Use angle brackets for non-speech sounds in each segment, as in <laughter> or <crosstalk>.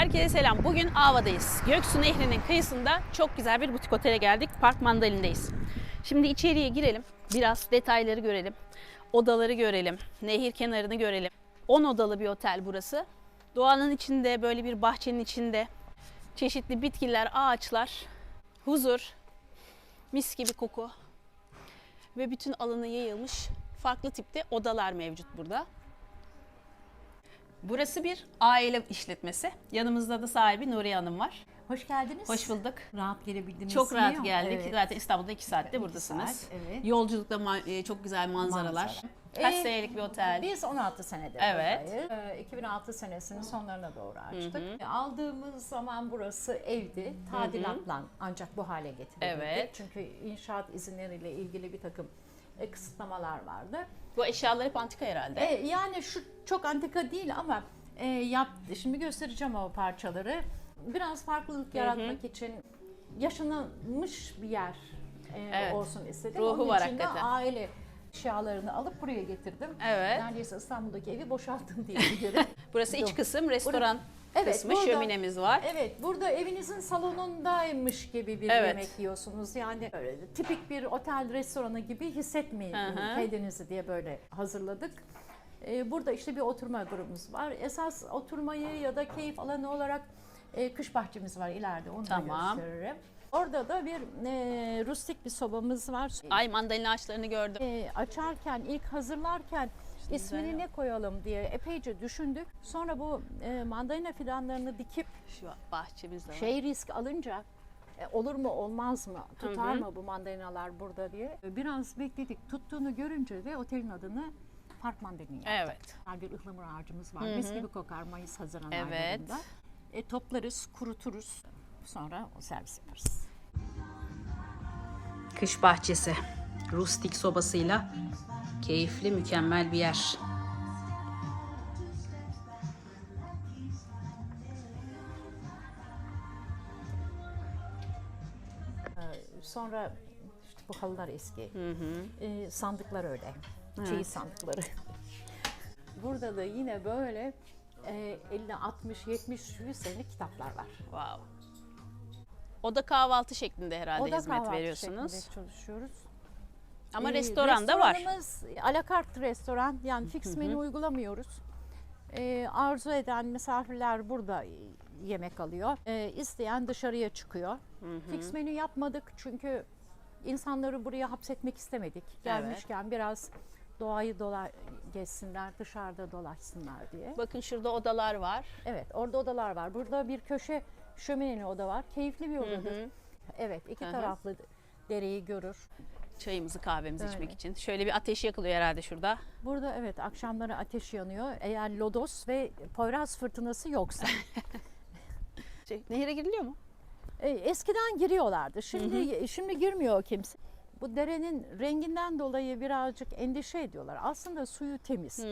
Herkese selam. Bugün Ava'dayız. Göksu Nehri'nin kıyısında çok güzel bir butik otele geldik. Park Mandalin'deyiz. Şimdi içeriye girelim. Biraz detayları görelim. Odaları görelim. Nehir kenarını görelim. 10 odalı bir otel burası. Doğanın içinde, böyle bir bahçenin içinde çeşitli bitkiler, ağaçlar, huzur, mis gibi koku ve bütün alanı yayılmış farklı tipte odalar mevcut burada. Burası bir aile işletmesi. Yanımızda da sahibi Nuriye Hanım var. Hoş geldiniz. Hoş bulduk. Rahat gelebildiniz Çok mi? rahat geldik. Evet. Zaten İstanbul'da iki saatte İki buradasınız. saat, evet. Yolculukta ma- e, çok güzel manzaralar. Manzara. Kaç Ee, senelik bir otel. Biz 16 senedir Evet. buradayız. Ee, 2006 senesinin sonlarına doğru açtık. Aldığımız zaman burası evdi. Tadilatla ancak bu hale getirildi. Evet. Çünkü inşaat izinleriyle ilgili bir takım e, kısıtlamalar vardı. Bu eşyalar hep antika herhalde. E, yani şu çok antika değil ama e, yap, şimdi göstereceğim o parçaları. Biraz farklılık yaratmak için yaşanılmış bir yer e, Evet. olsun istedim. Ruhu Onun var için de hakikaten. aile eşyalarını alıp buraya getirdim. Evet. Neredeyse İstanbul'daki evi boşalttım diyebilirim. <laughs> Burası iç kısım, restoran Evet, kısmı, burada- şöminemiz var. Evet, burada evinizin salonundaymış gibi bir Evet. yemek yiyorsunuz. Yani böyle tipik bir otel restoranı gibi hissetmeyin hı. kendinizi diye böyle hazırladık. Ee, burada işte bir oturma grubumuz var. Esas oturmayı ya da keyif alanı olarak e, kış bahçemiz var ileride onu Tamam. da gösteririm. Orada da bir e, rustik bir sobamız var. Ay mandalina ağaçlarını gördüm. E, açarken, ilk hazırlarken ismini ne koyalım diye epeyce düşündük. Sonra bu e, mandalina fidanlarını dikip Şu bahçemiz de var. şey risk alınca e, olur mu olmaz mı tutar mı bu mandalinalar burada diye biraz bekledik tuttuğunu görünce de otelin adını Park Mandalina yaptık. Evet. Güzel bir ıhlamur ağacımız var. Mis gibi kokar Mayıs Haziran Evet. aylarında. E, toplarız, kuruturuz. Sonra o servis yaparız. Kış bahçesi. Rustik sobasıyla keyifli, mükemmel bir yer. Sonra işte bu halılar eski. E, sandıklar öyle. Çeyiz sandıkları. <laughs> Burada da yine böyle e, 50, 60, 70, 100 senelik kitaplar var. Wow. O da kahvaltı şeklinde herhalde Oda hizmet kahvaltı veriyorsunuz. şeklinde çalışıyoruz. Ama Ee, restoran da var. Restoranımız alakart restoran yani fix menü uygulamıyoruz. Ee, arzu eden misafirler burada yemek alıyor. Ee, isteyen dışarıya çıkıyor. Fix menü yapmadık çünkü insanları buraya hapsetmek istemedik. Gelmişken biraz doğayı dola gezsinler, dışarıda dolaşsınlar diye. Bakın şurada odalar var. Evet, orada odalar var. Burada bir köşe şömineli oda var. Keyifli bir odadır. Evet, iki Hı hı. taraflı dereyi görür. Çayımızı kahvemizi Böyle. içmek için. Şöyle bir ateş yakılıyor herhalde şurada. Burada evet akşamları ateş yanıyor. Eğer lodos ve poyraz fırtınası yoksa. <laughs> Şey, nehire giriliyor mu? E, eskiden giriyorlardı. Şimdi şimdi girmiyor kimse. Bu derenin renginden dolayı birazcık endişe ediyorlar. Aslında suyu temiz.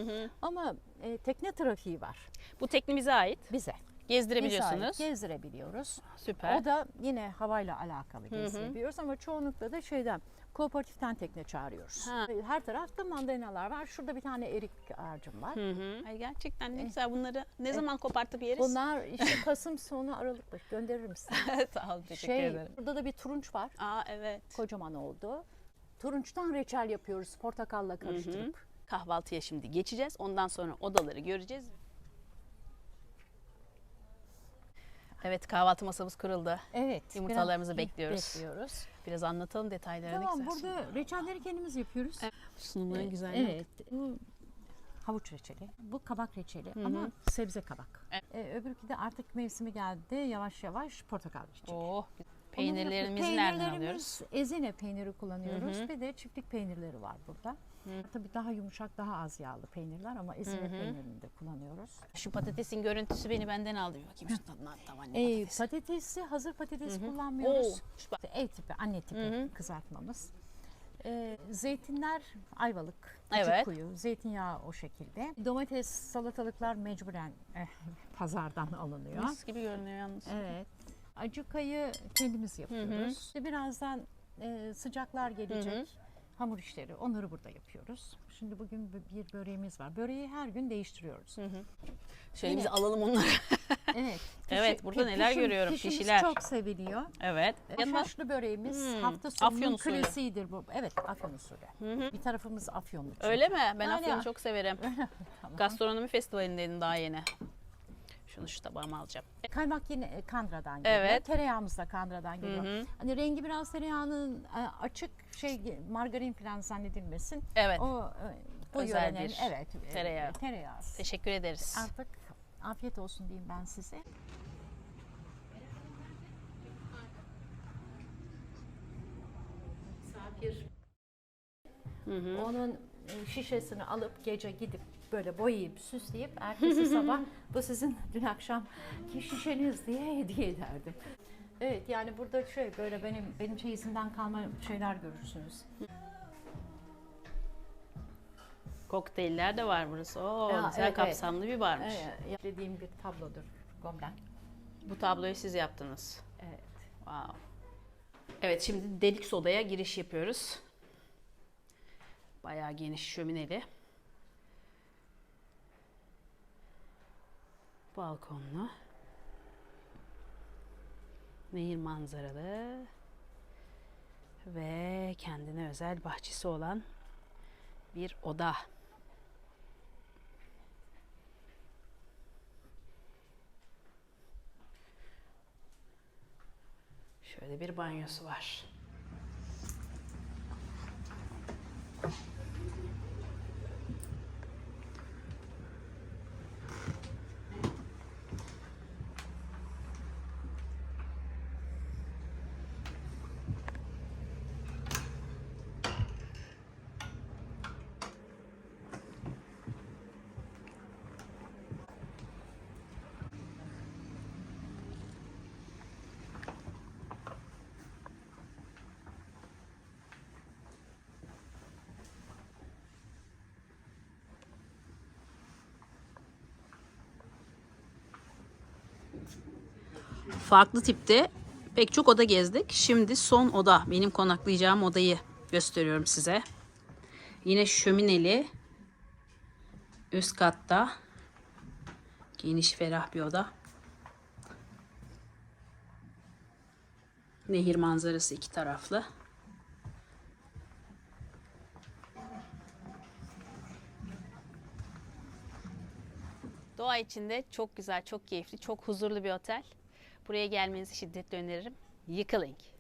Ama e, tekne trafiği var Bu teknemize ait. bize. Gezdirebiliyorsunuz. Bize ait gezdirebiliyoruz. Süper. O da yine havayla alakalı gezdirebiliyoruz ama çoğunlukla da şeyden kooperatiften tekne çağırıyoruz. Ha. Her tarafta mandalinalar var. Şurada bir tane erik ağacım var. Hı hı. Ay gerçekten ne güzel bunları ne zaman kopartıp yeriz? Bunlar işte <laughs> Kasım sonu Aralık'ta gönderirim size. <laughs> Sağ olun teşekkür Şey, ederim. burada da bir turunç var. Aa evet. Kocaman oldu. Turunçtan reçel yapıyoruz portakalla karıştırıp. Kahvaltıya şimdi geçeceğiz. Ondan sonra odaları göreceğiz. Evet kahvaltı masamız kuruldu. Evet. Yumurtalarımızı bekliyoruz. Bekliyoruz. Biraz anlatalım detaylarını. Tamam güzel. burada reçelleri kendimiz yapıyoruz. Sunumların güzelliği. Evet. Bu havuç reçeli. Bu kabak reçeli ama sebze kabak. Evet. Ee, öbürkü de artık mevsimi geldi. Yavaş yavaş portakal reçeli. Oh. Peynirlerimizi yapıyoruz. nereden Peynirlerimiz alıyoruz? Ezine peyniri kullanıyoruz. Bir de çiftlik peynirleri var burada. Tabii daha yumuşak, daha az yağlı peynirler ama ezine peynirini de kullanıyoruz. Şu patatesin görüntüsü beni benden aldı. Bakayım şu tadına tam anne Ee, patatesi. patatesi hazır patates kullanmıyoruz. Oo, şu bak- Ev tipi, anne tipi kızartmamız. Ee, zeytinler ayvalık, küçük Evet. kuyu, zeytinyağı o şekilde. Domates, salatalıklar mecburen eh, pazardan alınıyor. Mis gibi görünüyor yalnız. Evet. Acukayı kendimiz yapıyoruz. İşte Birazdan e, sıcaklar gelecek. Hamur işleri, onları burada yapıyoruz. Şimdi bugün bir böreğimiz var. Böreği her gün değiştiriyoruz. Şöyle biz alalım onları. <laughs> Evet. Evet, burada neler görüyorum, Pişimiz pişiler. çok seviliyor. Evet. Yanına Haşlı böreğimiz Hmm, hafta Afyon sonunun usulü. klasiğidir bu. Evet, Afyon usulü. Bir tarafımız Afyonlu. çünkü. öyle mi? Ben Yani- Afyon'u çok severim. <laughs> Gastronomi festivalindeydim daha yeni. Şunu şu tabağıma alacağım. Kaymak yine e, Kandıra'dan geliyor. Evet. Tereyağımız da Kandıra'dan geliyor. Hani rengi biraz tereyağının e, açık şey margarin falan zannedilmesin. Evet. O e, bu Özel yörenin bir evet e, tereyağı. tereyağı. Teşekkür ederiz. Artık afiyet olsun diyeyim ben size. Misafir onun e, şişesini alıp gece gidip böyle boyayıp süsleyip ertesi <laughs> sabah bu sizin dün akşamki şişeniz diye hediye ederdim. Evet yani burada şey böyle benim benim çeyizimden kalma şeyler görürsünüz. Kokteyller de var burası. Oo, Ya, güzel evet, kapsamlı bir barmış. Ee, dediğim bir tablodur Goblen. Bu tabloyu siz yaptınız. Evet. Wow. Evet şimdi delik sodaya giriş yapıyoruz. Bayağı geniş şömineli. Balkonlu. Nehir manzaralı. Ve kendine özel bahçesi olan bir oda. Şöyle bir banyosu var. Farklı tipte pek çok oda gezdik. Şimdi son oda, benim konaklayacağım odayı gösteriyorum size. Yine şömineli. Üst katta. Geniş ferah bir oda. Nehir manzarası iki taraflı. Doğa içinde çok güzel, çok keyifli, çok huzurlu bir otel. Buraya gelmenizi şiddetle öneririm. Yıkılink.